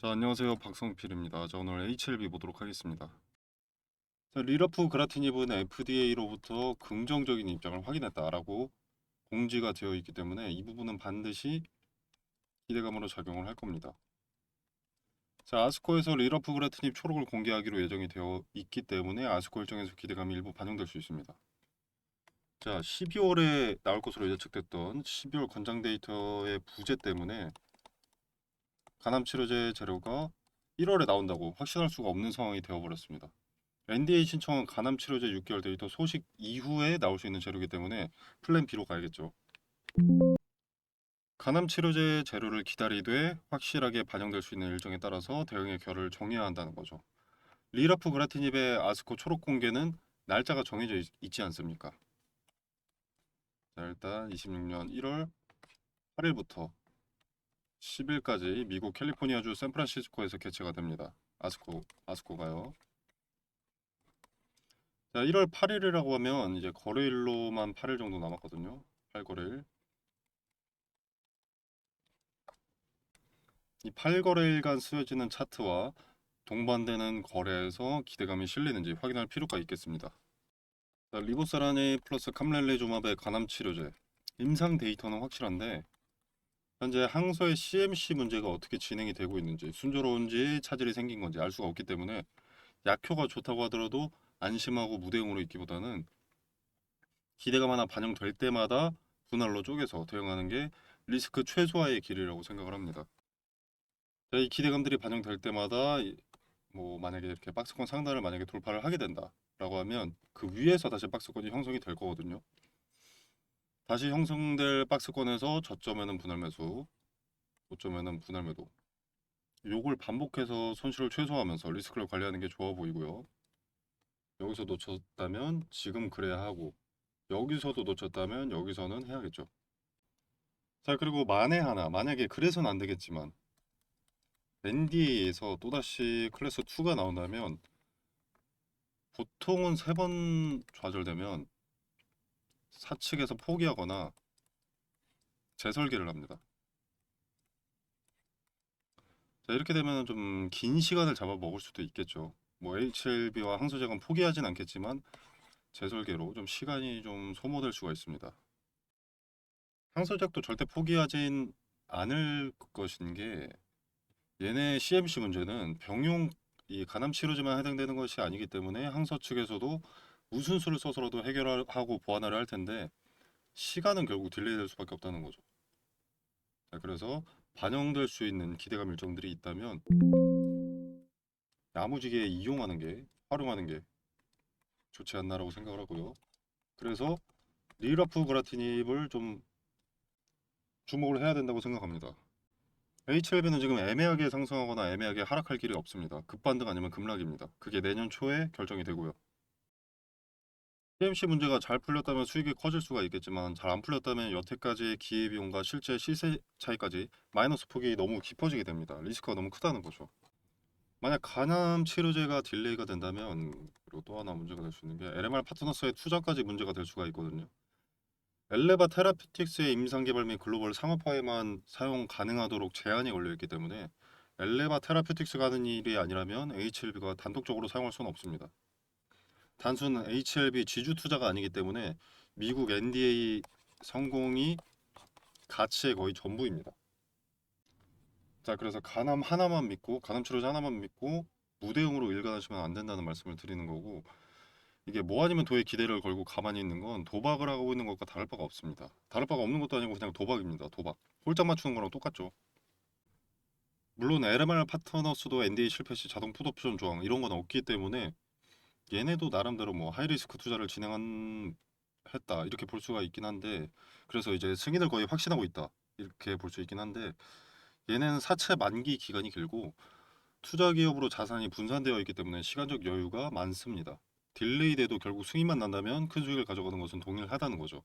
자, 안녕하세요. 박성필입니다. 자, 오늘 HLB 보도록 하겠습니다. 자, 리러프 그라티니브는 FDA로부터 긍정적인 입장을 확인했다라고 공지가 되어 있기 때문에 이 부분은 반드시 기대감으로 작용을 할 겁니다. 자, 아스코에서 리러프 그라티닙 초록을 공개하기로 예정이 되어 있기 때문에 아스코 일정에서 기대감이 일부 반영될 수 있습니다. 자, 12월에 나올 것으로 예측됐던 12월 권장 데이터의 부재 때문에 간암 치료제 재료가 1월에 나온다고 확신할 수가 없는 상황이 되어버렸습니다. NDA 신청은 간암 치료제 6개월 데이터 소식 이후에 나올 수 있는 재료이기 때문에 플랜 B로 가야겠죠. 간암 치료제 재료를 기다리되 확실하게 반영될 수 있는 일정에 따라서 대응의 결을 정해야 한다는 거죠. 리라프 그라티닙의 아스코 초록 공개는 날짜가 정해져 있, 있지 않습니까? 자, 일단 26년 1월 8일부터 10일까지 미국 캘리포니아주 샌프란시스코에서 개최가 됩니다. 아스코 아스코가요. 자, 1월 8일이라고 하면 이제 거래일로만 8일 정도 남았거든요. 8거래일. 이 8거래일간 쓰여지는 차트와 동반되는 거래에서 기대감이 실리는지 확인할 필요가 있겠습니다. 자, 리보사라니 플러스 캄렐레조맙의 간암 치료제 임상 데이터는 확실한데 현재 항소의 CMC 문제가 어떻게 진행이 되고 있는지 순조로운지 차질이 생긴 건지 알 수가 없기 때문에 약효가 좋다고 하더라도 안심하고 무대응으로 있기보다는 기대감 하나 반영될 때마다 분할로 쪼개서 대응하는 게 리스크 최소화의 길이라고 생각을 합니다. 자, 이 기대감들이 반영될 때마다 이- 뭐 만약에 이렇게 박스권 상단을 만약에 돌파를 하게 된다라고 하면 그 위에서 다시 박스권이 형성이 될 거거든요. 다시 형성될 박스권에서 저점에는 분할 매수, 고점에는 분할 매도. 요걸 반복해서 손실을 최소화하면서 리스크를 관리하는 게 좋아 보이고요. 여기서 놓쳤다면 지금 그래야 하고 여기서도 놓쳤다면 여기서는 해야겠죠. 자, 그리고 만에 하나 만약에 그래서는 안 되겠지만 NDA에서 또다시 클래스 2가 나온다면 보통은 세 번 좌절되면 사측에서 포기하거나 재설계를 합니다. 자, 이렇게 되면 좀 긴 시간을 잡아 먹을 수도 있겠죠. 뭐 HLB와 항소작은 포기하진 않겠지만 재설계로 좀 시간이 좀 소모될 수가 있습니다. 항소작도 절대 포기하진 않을 것인 게 얘네 CMC 문제는 병용 이 간암 치료제만 해당되는 것이 아니기 때문에 항소 측에서도 무슨 수를 써서라도 해결하고 보완을 할 텐데 시간은 결국 딜레이 될 수밖에 없다는 거죠. 자, 그래서 반영될 수 있는 기대감 일정들이 있다면 야무지게 이용하는 게 활용하는 게 좋지 않나라고 생각을 하고요. 그래서 리라프 그라티닙을 좀 주목을 해야 된다고 생각합니다. HLB는 지금 애매하게 상승하거나 애매하게 하락할 길이 없습니다. 급반등 아니면 급락입니다. 그게 내년 초에 결정이 되고요. CMC 문제가 잘 풀렸다면 수익이 커질 수가 있겠지만 잘 안 풀렸다면 여태까지의 기회비용과 실제 시세 차이까지 마이너스 폭이 너무 깊어지게 됩니다. 리스크가 너무 크다는 거죠. 만약 간암 치료제가 딜레이가 된다면 그리고 또 하나 문제가 될 수 있는 게 LMR 파트너스의 투자까지 문제가 될 수가 있거든요. 엘레바 테라피틱스의 임상 개발 및 글로벌 상업화에만 사용 가능하도록 제한이 걸려 있기 때문에 엘레바 테라피틱스가 하는 일이 아니라면 HLB가 단독적으로 사용할 수는 없습니다. 단순 HLB 지주 투자가 아니기 때문에 미국 NDA 성공이 가치의 거의 전부입니다. 자, 그래서 간암 하나만 믿고 간암 치료제 하나만 믿고 무대응으로 일관하시면 안 된다는 말씀을 드리는 거고 이게 뭐 아니면 도에 기대를 걸고 가만히 있는 건 도박을 하고 있는 것과 다를 바가 없습니다. 다를 바가 없는 것도 아니고 그냥 도박입니다. 도박. 홀짝 맞추는 거랑 똑같죠. 물론 LMR 파트너스도 NDA 실패 시 자동 풋옵션 조항 이런 건 없기 때문에 얘네도 나름대로 뭐 하이리스크 투자를 진행한 했다 이렇게 볼 수가 있긴 한데 그래서 이제 승인을 거의 확신하고 있다 이렇게 볼 수 있긴 한데 얘네는 사채 만기 기간이 길고 투자 기업으로 자산이 분산되어 있기 때문에 시간적 여유가 많습니다. 딜레이 돼도 결국 승인만 난다면 큰 수익을 가져가는 것은 동일하다는 거죠.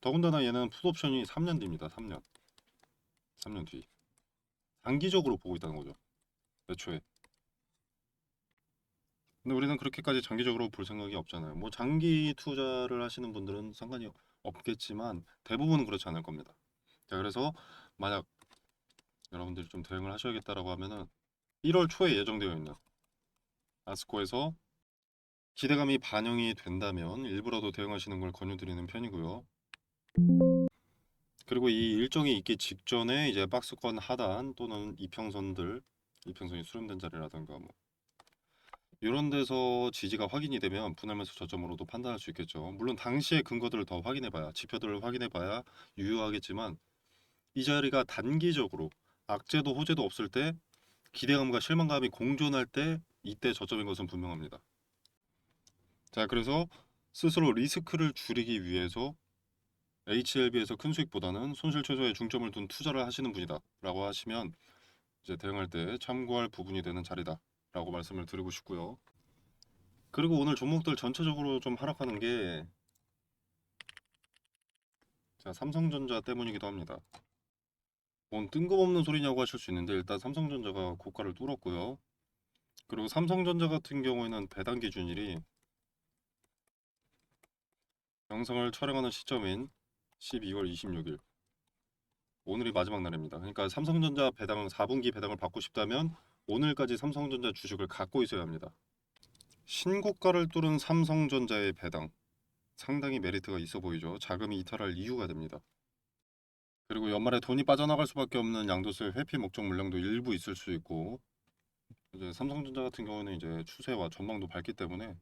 더군다나 얘는 풋옵션이 3년 뒤입니다. 3년. 3년 뒤. 장기적으로 보고 있다는 거죠. 애초에. 근데 우리는 그렇게까지 장기적으로 볼 생각이 없잖아요. 뭐 장기 투자를 하시는 분들은 상관이 없겠지만 대부분은 그렇지 않을 겁니다. 자, 그래서 만약 여러분들이 좀 대응을 하셔야겠다라고 하면은 1월 초에 예정되어 있는 아스코에서 기대감이 반영이 된다면 일부라도 대응하시는 걸 권유드리는 편이고요. 그리고 이 일정이 있기 직전에 이제 박스권 하단 또는 이평선들, 이평선이 수렴된 자리라든가 뭐 이런 데서 지지가 확인이 되면 분할매수 저점으로도 판단할 수 있겠죠. 물론 당시의 근거들을 더 확인해봐야 지표들을 확인해봐야 유효하겠지만 이 자리가 단기적으로 악재도 호재도 없을 때 기대감과 실망감이 공존할 때 이때 저점인 것은 분명합니다. 자, 그래서 스스로 리스크를 줄이기 위해서 HLB에서 큰 수익보다는 손실 최소에 중점을 둔 투자를 하시는 분이다 라고 하시면 이제 대응할 때 참고할 부분이 되는 자리다 라고 말씀을 드리고 싶고요. 그리고 오늘 종목들 전체적으로 좀 하락하는 게 자, 삼성전자 때문이기도 합니다. 뭔 뜬금없는 소리냐고 하실 수 있는데 일단 삼성전자가 고가를 뚫었고요. 그리고 삼성전자 같은 경우에는 배당 기준일이 영상을 촬영하는 시점인 12월 26일 오늘이 마지막 날입니다. 그러니까 삼성전자 배당 4분기 배당을 받고 싶다면 오늘까지 삼성전자 주식을 갖고 있어야 합니다. 신고가를 뚫은 삼성전자의 배당 상당히 메리트가 있어 보이죠. 자금이 이탈할 이유가 됩니다. 그리고 연말에 돈이 빠져나갈 수밖에 없는 양도세 회피 목적 물량도 일부 있을 수 있고 이제 삼성전자 같은 경우는 이제 추세와 전망도 밝기 때문에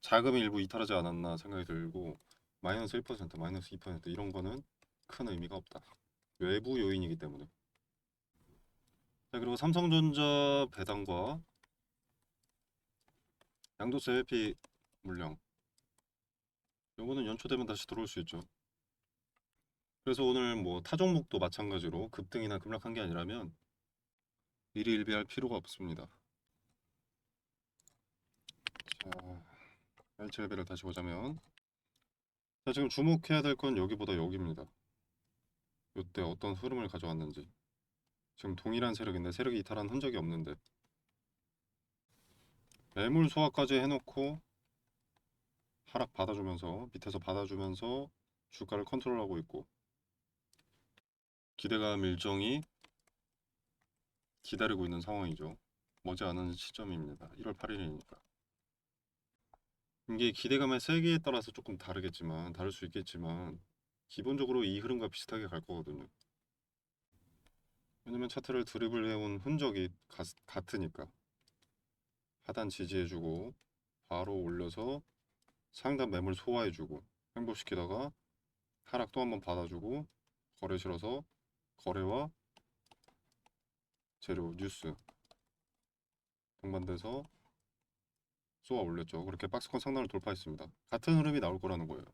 자금이 일부 이탈하지 않았나 생각이 들고 마이너스 1%, 마이너스 2% 이런 거는 큰 의미가 없다. 외부 요인이기 때문에. 자, 그리고 삼성전자 배당과 양도세 회피 물량 요거는 연초되면 다시 들어올 수 있죠. 그래서 오늘 뭐 타 종목도 마찬가지로 급등이나 급락한 게 아니라면 미리 일비할 필요가 없습니다. 자, LCLB를 다시 보자면 자, 지금 주목해야 될 건 여기보다 여기입니다. 이때 어떤 흐름을 가져왔는지. 지금 동일한 세력인데 세력이 이탈한 흔적이 없는데 매물 소화까지 해놓고 하락 받아주면서 밑에서 받아주면서 주가를 컨트롤하고 있고 기대감 일정이 기다리고 있는 상황이죠. 머지않은 시점입니다. 1월 8일이니까. 이게 기대감의 세기에 따라서 조금 다르겠지만 다를 수 있겠지만 기본적으로 이 흐름과 비슷하게 갈 거거든요. 왜냐면 차트를 드리블 해온 흔적이 가, 같으니까 하단 지지해주고 바로 올려서 상단 매물 소화해주고 횡보시키다가 하락 또 한번 받아주고 거래 실어서 거래와 재료 뉴스 동반돼서 쏘아 올렸죠. 그렇게 박스권 상단을 돌파했습니다. 같은 흐름이 나올 거라는 거예요.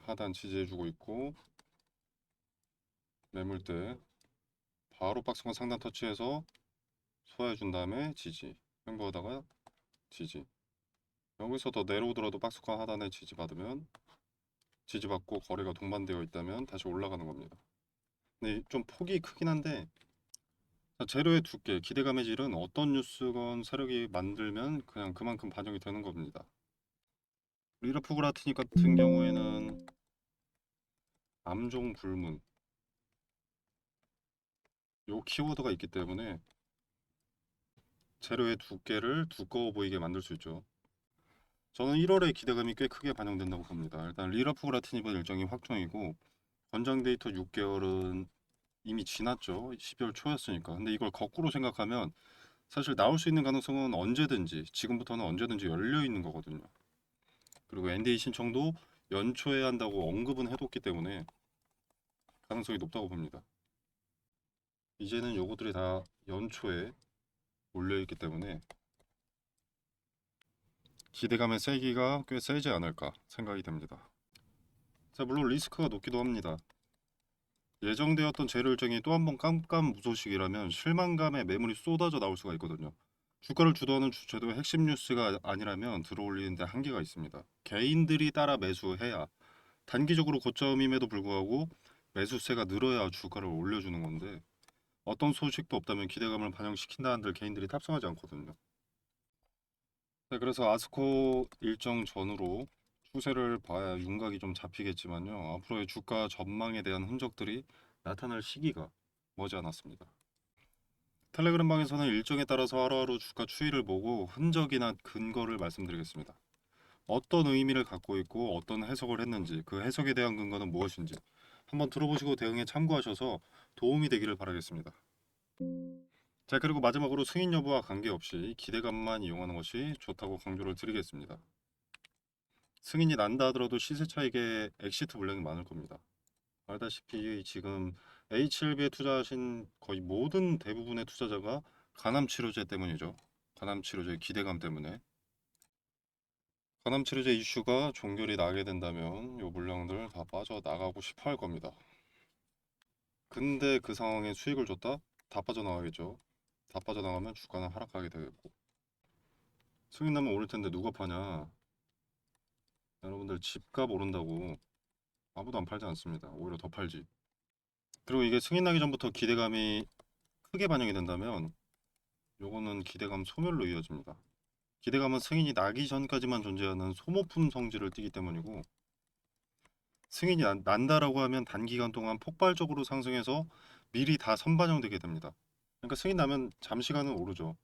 하단 지지해주고 있고 매물대 바로 박스권 상단 터치해서 소화해 준 다음에 지지 횡보하다가 지지 여기서 더 내려오더라도 박스권 하단에 지지 받으면 지지 받고 거래가 동반되어 있다면 다시 올라가는 겁니다. 근데 좀 폭이 크긴 한데 자, 재료의 두께, 기대감의 질은 어떤 뉴스건 세력이 만들면 그냥 그만큼 반영이 되는 겁니다. 리라프그라트니 같은 경우에는 암종 불문 요 키워드가 있기 때문에 재료의 두께를 두꺼워 보이게 만들 수 있죠. 저는 1월에 기대감이 꽤 크게 반영된다고 봅니다. 일단 리라프그라트니번 일정이 확정이고 권장 데이터 6개월은 이미 지났죠. 12월 초였으니까. 근데 이걸 거꾸로 생각하면 사실 나올 수 있는 가능성은 언제든지 지금부터는 언제든지 열려 있는 거거든요. 그리고 NDA 신청도 연초에 한다고 언급은 해뒀기 때문에 가능성이 높다고 봅니다. 이제는 요거들이 다 연초에 올려있기 때문에 기대감의 세기가 꽤 세지 않을까 생각이 됩니다. 자, 물론 리스크가 높기도 합니다. 예정되었던 재료 일정이 또 한 번 깜깜무소식이라면 실망감에 매물이 쏟아져 나올 수가 있거든요. 주가를 주도하는 주체도 핵심 뉴스가 아니라면 들어올리는데 한계가 있습니다. 개인들이 따라 매수해야 단기적으로 고점임에도 불구하고 매수세가 늘어야 주가를 올려주는 건데 어떤 소식도 없다면 기대감을 반영시킨다 한들 개인들이 탑승하지 않거든요. 네, 그래서 아스코 일정 전후로 추세를 봐야 윤곽이 좀 잡히겠지만요. 앞으로의 주가 전망에 대한 흔적들이 나타날 시기가 머지않았습니다. 텔레그램 방에서는 일정에 따라서 하루하루 주가 추이를 보고 흔적이나 근거를 말씀드리겠습니다. 어떤 의미를 갖고 있고 어떤 해석을 했는지 그 해석에 대한 근거는 무엇인지 한번 들어보시고 대응에 참고하셔서 도움이 되기를 바라겠습니다. 자 그리고 마지막으로 승인 여부와 관계없이 기대감만 이용하는 것이 좋다고 강조를 드리겠습니다. 승인이 난다 하더라도 시세 차익에 엑시트 물량이 많을 겁니다. 알다시피 지금 H1B에 투자하신 거의 모든 대부분의 투자자가 간암 치료제 때문이죠. 간암 치료제 기대감 때문에 간암 치료제 이슈가 종결이 나게 된다면 요 물량들 다 빠져 나가고 싶어 할 겁니다. 근데 그 상황에 수익을 줬다? 다 빠져나가겠죠. 다 빠져나가면 주가는 하락하게 되겠고 승인 나면 오를 텐데 누가 파냐? 여러분들 집값 오른다고 아무도 안 팔지 않습니다. 오히려 더 팔지. 그리고 이게 승인 나기 전부터 기대감이 크게 반영이 된다면 요거는 기대감 소멸로 이어집니다. 기대감은 승인이 나기 전까지만 존재하는 소모품 성질을 띠기 때문이고 승인이 난, 난다라고 하면 단기간 동안 폭발적으로 상승해서 미리 다 선반영되게 됩니다. 그러니까 승인 나면 잠시간은 오르죠.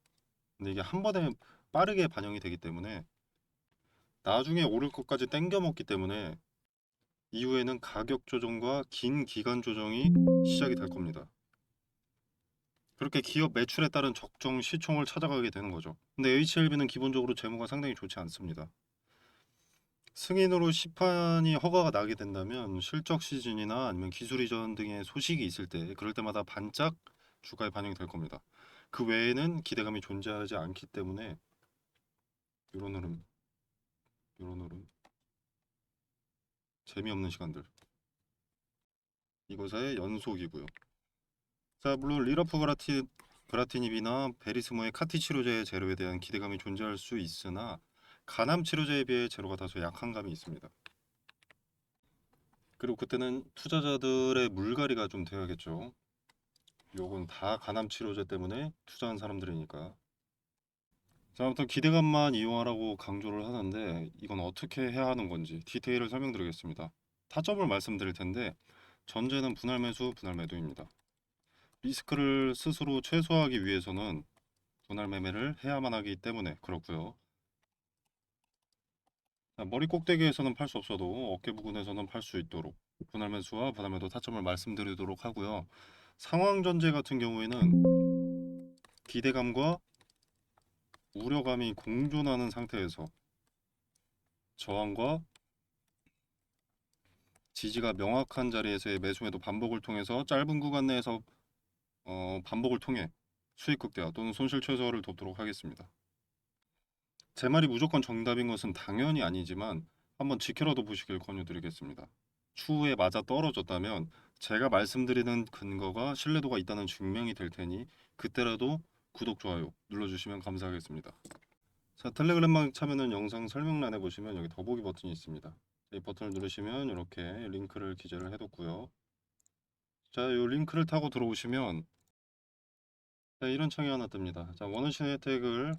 근데 이게 한 번에 빠르게 반영이 되기 때문에 나중에 오를 것까지 땡겨 먹기 때문에 이후에는 가격 조정과 긴 기간 조정이 시작이 될 겁니다. 그렇게 기업 매출에 따른 적정 시총을 찾아가게 되는 거죠. 근데 HLB는 기본적으로 재무가 상당히 좋지 않습니다. 승인으로 시판이 허가가 나게 된다면 실적 시즌이나 아니면 기술 이전 등의 소식이 있을 때 그럴 때마다 반짝 주가에 반영이 될 겁니다. 그 외에는 기대감이 존재하지 않기 때문에 이런 흐름, 이런 흐름 재미없는 시간들 이것의 연속이고요. 자 물론 리러프 그라티, 그라티닙이나 베리스모의 카티 치료제의 재료에 대한 기대감이 존재할 수 있으나 간암 치료제에 비해 재료가 다소 약한 감이 있습니다. 그리고 그때는 투자자들의 물갈이가 좀 되어야겠죠. 요건 다 간암 치료제 때문에 투자한 사람들이니까. 자, 아무튼 기대감만 이용하라고 강조를 하는데 이건 어떻게 해야 하는 건지 디테일을 설명드리겠습니다. 타점을 말씀드릴 텐데 전제는 분할 매수, 분할 매도입니다. 리스크를 스스로 최소화하기 위해서는 분할 매매를 해야만 하기 때문에 그렇고요. 자, 머리 꼭대기에서는 팔 수 없어도 어깨 부근에서는 팔 수 있도록 분할 매수와 분할 매도 타점을 말씀드리도록 하고요. 상황 전제 같은 경우에는 기대감과 우려감이 공존하는 상태에서 저항과 지지가 명확한 자리에서의 매수매도 반복을 통해서 짧은 구간 내에서 어, 반복을 통해 수익 극대화 또는 손실 최소화를 돕도록 하겠습니다. 제 말이 무조건 정답인 것은 당연히 아니지만 한번 지켜라도 보시길 권유드리겠습니다. 추후에 맞아 떨어졌다면 제가 말씀드리는 근거가 신뢰도가 있다는 증명이 될 테니 그때라도 구독, 좋아요 눌러주시면 감사하겠습니다. 자, 텔레그램망 참여는 영상 설명란에 보시면 여기 더보기 버튼이 있습니다. 이 버튼을 누르시면 이렇게 링크를 기재를 해뒀고요. 자, 이 링크를 타고 들어오시면 자, 이런 창이 하나 뜹니다. 자, 원하시는 혜택을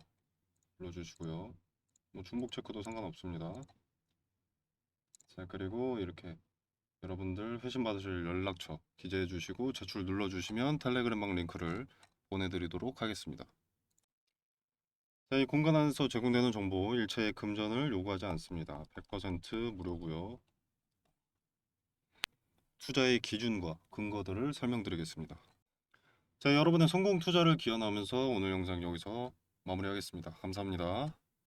눌러주시고요. 뭐 중복 체크도 상관없습니다. 자, 그리고 이렇게 여러분들 회신 받으실 연락처 기재해 주시고 제출 눌러 주시면 텔레그램방 링크를 보내드리도록 하겠습니다. 자, 이 공간 안에서 제공되는 정보 일체의 금전을 요구하지 않습니다. 100% 무료고요. 투자의 기준과 근거들을 설명드리겠습니다. 자, 여러분의 성공 투자를 기원하면서 오늘 영상 여기서 마무리하겠습니다. 감사합니다.